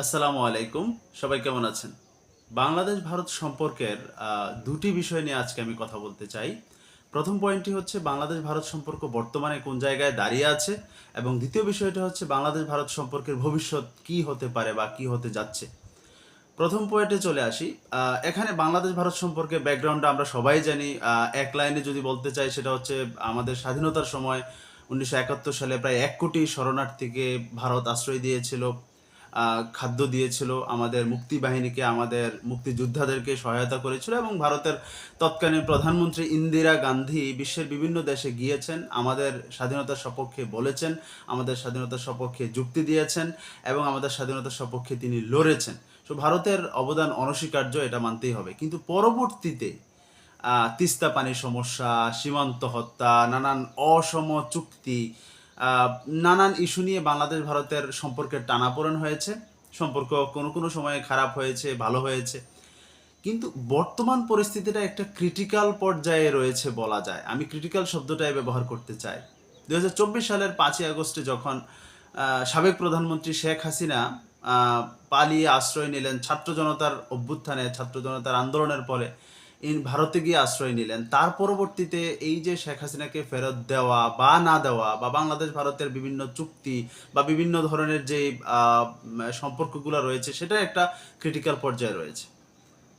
আসসালামু আলাইকুম। সবাই কেমন আছেন? বাংলাদেশ ভারত সম্পর্কের দুটি বিষয় নিয়ে আজকে আমি কথা বলতে চাই। প্রথম পয়েন্টটি হচ্ছে বাংলাদেশ ভারত সম্পর্ক বর্তমানে কোন জায়গায় দাঁড়িয়ে আছে এবং দ্বিতীয় বিষয়টা হচ্ছে বাংলাদেশ ভারত সম্পর্কের ভবিষ্যৎ কি হতে পারে বা কি হতে যাচ্ছে। প্রথম পয়েন্টে চলে আসি। এখানে বাংলাদেশ ভারত সম্পর্কে ব্যাকগ্রাউন্ডটা আমরা সবাই জানি। এক লাইনে যদি বলতে চাই সেটা হচ্ছে আমাদের স্বাধীনতার সময় উনিশশো একাত্তর সালে প্রায় এক কোটি শরণার্থীকে ভারত আশ্রয় দিয়েছিল। খাদ্য দিয়েছিল, আমাদের মুক্তি বাহিনীকে আমাদের মুক্তিযোদ্ধাদেরকে সহায়তা করেছিল এবং ভারতের তৎকালীন প্রধানমন্ত্রী ইন্দিরা গান্ধী বিশ্বের বিভিন্ন দেশে গিয়েছেন, আমাদের স্বাধীনতার সপক্ষে বলেছেন, আমাদের স্বাধীনতার সপক্ষে যুক্তি দিয়েছেন এবং আমাদের স্বাধীনতার সপক্ষে তিনি লড়েছেন। তো ভারতের অবদান অনস্বীকার্য, এটা মানতেই হবে। কিন্তু পরবর্তীতে তিস্তা পানির সমস্যা, সীমান্ত হত্যা, নানান অসম চুক্তি নানান ইস্যু নিয়ে বাংলাদেশ ভারতের সম্পর্কের টানাপোড়েন হয়েছে। সম্পর্ক কোনো কোনো সময়ে খারাপ হয়েছে, ভালো হয়েছে। কিন্তু বর্তমান পরিস্থিতিটা একটা ক্রিটিক্যাল পর্যায়ে রয়েছে বলা যায়। আমি ক্রিটিক্যাল শব্দটাই ব্যবহার করতে চাই। দু হাজার চব্বিশ সালের পাঁচই আগস্টে যখন সাবেক প্রধানমন্ত্রী শেখ হাসিনা পালিয়ে আশ্রয় নিলেন ছাত্র জনতার অভ্যুত্থানে, ছাত্র জনতার আন্দোলনের পরে ভারতে গিয়ে আশ্রয় নিলেন। তার পরবর্তীতে এই যে শেখ হাসিনাকে ফেরত দেওয়া বা না দেওয়া বা বাংলাদেশ, ভারতের বিভিন্ন চুক্তি বা বিভিন্ন ধরনের যে সম্পর্কগুলো রয়েছে, সেটা একটা ক্রিটিক্যাল পর্যায়ে রয়েছে।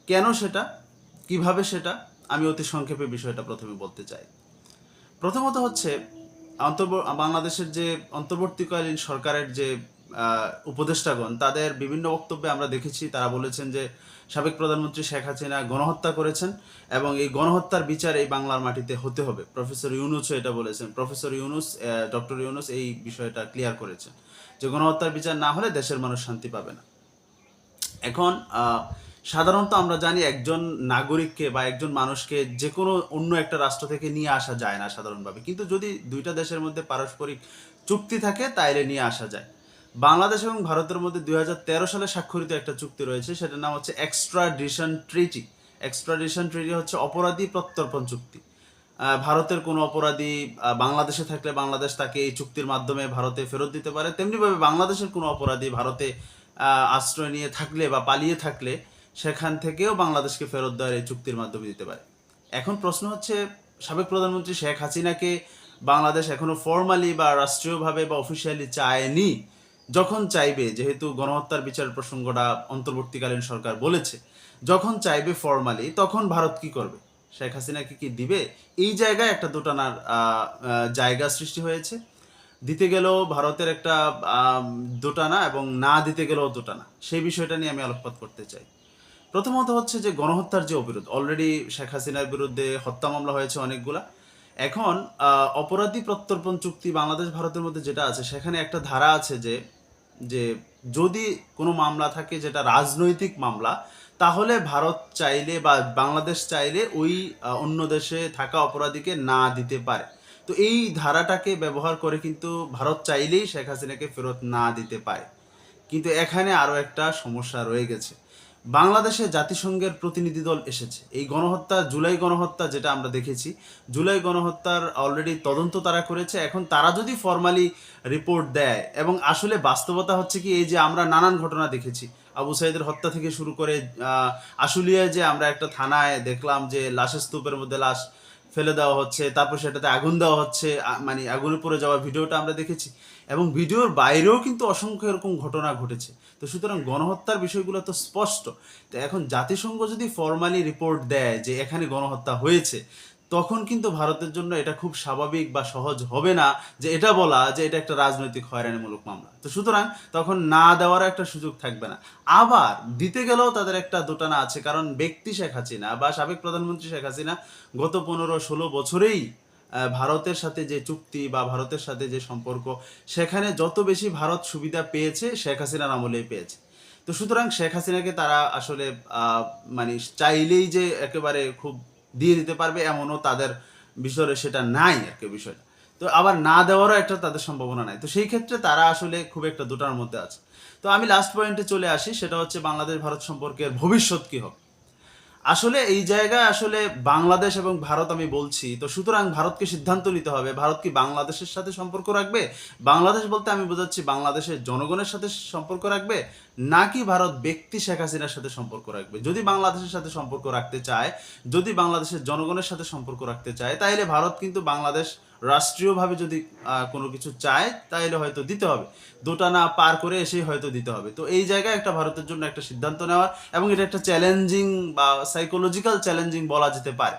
কেন সেটা? কীভাবে সেটা? আমি অতি সংক্ষেপে বিষয়টা প্রথমে বলতে চাই। প্রথমত হচ্ছে, অন্তর্ব- বাংলাদেশের যে অন্তর্বর্তীকালীন সরকারের যে উপদেষ্টাগণ, তাদের বিভিন্ন বক্তব্যে আমরা দেখেছি, তারা বলেছেন যে সাবেক প্রধানমন্ত্রী শেখ হাসিনা গণহত্যা করেছেন এবং এই গণহত্যার বিচার এই বাংলার মাটিতে হতে হবে। প্রফেসর ইউনুসও এটা বলেছেন। প্রফেসর ইউনুস ডক্টর ইউনুস এই বিষয়টা ক্লিয়ার করেছেন যে গণহত্যার বিচার না হলে দেশের মানুষ শান্তি পাবে না। এখন সাধারণত আমরা জানি একজন নাগরিককে বা একজন মানুষকে যে কোনো অন্য একটা রাষ্ট্র থেকে নিয়ে আসা যায় না সাধারণভাবে। কিন্তু যদি দুইটা দেশের মধ্যে পারস্পরিক চুক্তি থাকে, তাইলে নিয়ে আসা যায়। বাংলাদেশ এবং ভারতের মধ্যে দুই হাজার তেরো সালে স্বাক্ষরিত একটা চুক্তি রয়েছে, সেটার নাম হচ্ছে এক্সট্রাডিশন ট্রিটি এক্সট্রাডিশন ট্রিটি হচ্ছে অপরাধী প্রত্যর্পণ চুক্তি। ভারতের কোনো অপরাধী বাংলাদেশে থাকলে বাংলাদেশ তাকে এই চুক্তির মাধ্যমে ভারতে ফেরত দিতে পারে। তেমনিভাবে বাংলাদেশের কোনো অপরাধী ভারতে আশ্রয় নিয়ে থাকলে বা পালিয়ে থাকলে সেখান থেকেও বাংলাদেশকে ফেরত দেওয়ার এই চুক্তির মাধ্যমে দিতে পারে। এখন প্রশ্ন হচ্ছে, সাবেক প্রধানমন্ত্রী শেখ হাসিনাকে বাংলাদেশ এখনও ফর্মালি বা রাষ্ট্রীয়ভাবে বা অফিসিয়ালি চায়নি যখন চাইবে, যেহেতু গণহত্যার বিচার প্রসঙ্গটা অন্তর্বর্তীকালীন সরকার বলেছে, যখন চাইবে ফর্মালি তখন ভারত কি করবে? শেখ হাসিনাকে কি দিবে? এই জায়গায় একটা দুটানার জায়গা সৃষ্টি হয়েছে। দিতে গেলেও ভারতের একটা দুটানা এবং না দিতে গেলেও দুটানা। সেই বিষয়টা নিয়ে আমি আলোকপাত করতে চাই। প্রথমত হচ্ছে যে গণহত্যার যে অবিরোধ অলরেডি শেখ হাসিনার বিরুদ্ধে হত্যা মামলা হয়েছে অনেকগুলা। এখন অপরাধী প্রত্যর্পণ চুক্তি বাংলাদেশ ভারতের মধ্যে যেটা আছে, সেখানে একটা ধারা আছে যে যে যদি কোনো মামলা থাকে যেটা রাজনৈতিক মামলা, তাহলে ভারত চাইলে বা বাংলাদেশ চাইলে ওই অন্য দেশে থাকা অপরাধীকে না দিতে পারে। তো এই ধারাটাকে ব্যবহার করে কিন্তু ভারত চাইলেই শেখ হাসিনাকে ফেরত না দিতে পারে। কিন্তু এখানে আরও একটা সমস্যা রয়ে গেছে। বাংলাদেশে জাতিসংঘের প্রতিনিধি দল এসেছে। এই গণহত্যা, জুলাই গণহত্যা যেটা আমরা দেখেছি, জুলাই গণহত্যার অলরেডি তদন্ত তারা করেছে। এখন তারা যদি ফর্মালি রিপোর্ট দেয়, এবং আসলে বাস্তবতা হচ্ছে কি, এই যে আমরা নানান ঘটনা দেখেছি। আবু সাইদের হত্যা থেকে শুরু করে আশুলিয়ায় যে আমরা একটা থানায় দেখলাম যে লাশের স্তূপের মধ্যে লাশ ফেলে দেওয়া হচ্ছে, তারপর সেটাতে আগুন দেওয়া হচ্ছে মানে আগুনে পড়ে যাওয়া ভিডিওটা আমরা দেখেছি। এবং ভিডিওর বাইরেও কিন্তু অসংখ্য এরকম ঘটনা ঘটেছে। তো সুতরাং গণহত্যার বিষয়গুলো তো স্পষ্ট। তো এখন জাতিসংঘ যদি ফর্মালি রিপোর্ট দেয় যে এখানে গণহত্যা হয়েছে তখন কিন্তু ভারতের জন্য এটা খুব স্বাভাবিক বা সহজ হবে না যে এটা বলা যে এটা একটা রাজনৈতিক হয়রানিমূলক মামলা। তো সুতরাং তখন না দেওয়ার একটা সুযোগ থাকবে না। আবার দিতে গেলেও তাদের একটা দোটানা আছে, কারণ ব্যক্তি শেখ হাসিনা বা সাবেক প্রধানমন্ত্রী শেখ হাসিনা গত পনেরো ষোলো বছরেই ভারতের সাথে যে চুক্তি বা ভারতের সাথে যে সম্পর্ক, সেখানে যত বেশি ভারত সুবিধা পেয়েছে, শেখ হাসিনার আমলেই পেয়েছে। তো সুতরাং শেখ হাসিনাকে তারা আসলে মানে চাইলেই যে একেবারে খুব দিয়ে দিতে পারবে, এমনও তাদের বিষয়ে সেটা নাই আর কি বিষয়টা। তো আবার না দেওয়ারও একটা তাদের সম্ভাবনা নাই। তো সেই ক্ষেত্রে তারা আসলে খুব একটা দুটার মধ্যে আছে। তো আমি লাস্ট পয়েন্টে চলে আসি, সেটা হচ্ছে বাংলাদেশ ভারত সম্পর্কের ভবিষ্যৎ কি হবে। আসলে এই জায়গায় আসলে বাংলাদেশ এবং ভারত আমি বলছি, তো সুতরাং ভারতকে সিদ্ধান্ত নিতে হবে, ভারত কি বাংলাদেশের সাথে সম্পর্ক রাখবে? বাংলাদেশ বলতে আমি বোঝাচ্ছি বাংলাদেশের জনগণের সাথে সম্পর্ক রাখবে নাকি ভারত ব্যক্তি শেখ হাসিনার সাথে সম্পর্ক রাখবে? যদি বাংলাদেশের সাথে সম্পর্ক রাখতে চায়, যদি বাংলাদেশের জনগণের সাথে সম্পর্ক রাখতে চায়, তাহলে ভারত কিন্তু বাংলাদেশ রাষ্ট্রীয়ভাবে যদি কোনো কিছু চায়, তাহলে হয়তো দিতে হবে। দুটা না পার করে এসেই হয়তো দিতে হবে। তো এই জায়গায় একটা ভারতের জন্য একটা সিদ্ধান্ত নেওয়ার এবং এটা একটা চ্যালেঞ্জিং বা সাইকোলজিক্যাল চ্যালেঞ্জিং বলা যেতে পারে।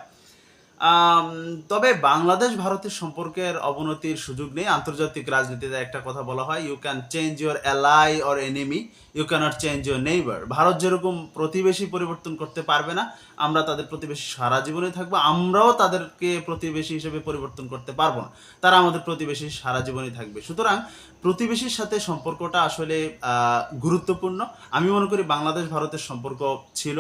তবে বাংলাদেশ ভারতের সম্পর্কের অবনতির সুযোগ নেই। আন্তর্জাতিক রাজনীতিতে একটা কথা বলা হয় you can change your ally or enemy you cannot change your neighbour Bharat যেরকম প্রতিবেশী পরিবর্তন করতে পারবে না, আমরা তাদের প্রতিবেশী সারা জীবনে থাকব, আমরাও তাদেরকে প্রতিবেশী হিসেবে পরিবর্তন করতে পারব না, তারা আমাদের প্রতিবেশী সারা জীবনই থাকবে। সুতরাং প্রতিবেশীর সাথে সম্পর্কটা আসলে গুরুত্বপূর্ণ। আমি মনে করি বাংলাদেশ ভারতের সম্পর্ক ছিল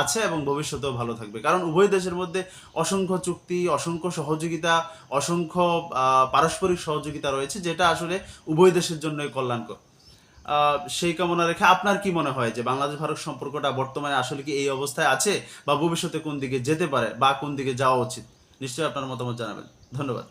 আছে এবং ভবিষ্যতেও ভালো থাকবে। কারণ উভয় দেশের মধ্যে অসংখ্য চুক্তি, অসংখ্য সহযোগিতা, অসংখ্য পারস্পরিক সহযোগিতা রয়েছে, যেটা আসলে উভয় দেশের জন্যই কল্যাণকর। সেই কামনা রেখে আপনার কি মনে হয় যে বাংলাদেশ ভারত সম্পর্কটা বর্তমানে আসলে কি এই অবস্থায় আছে বা ভবিষ্যতে কোন দিকে যেতে পারে বা কোন দিকে যাওয়া উচিত? নিশ্চয়ই আপনার মতামত জানাবেন। ধন্যবাদ।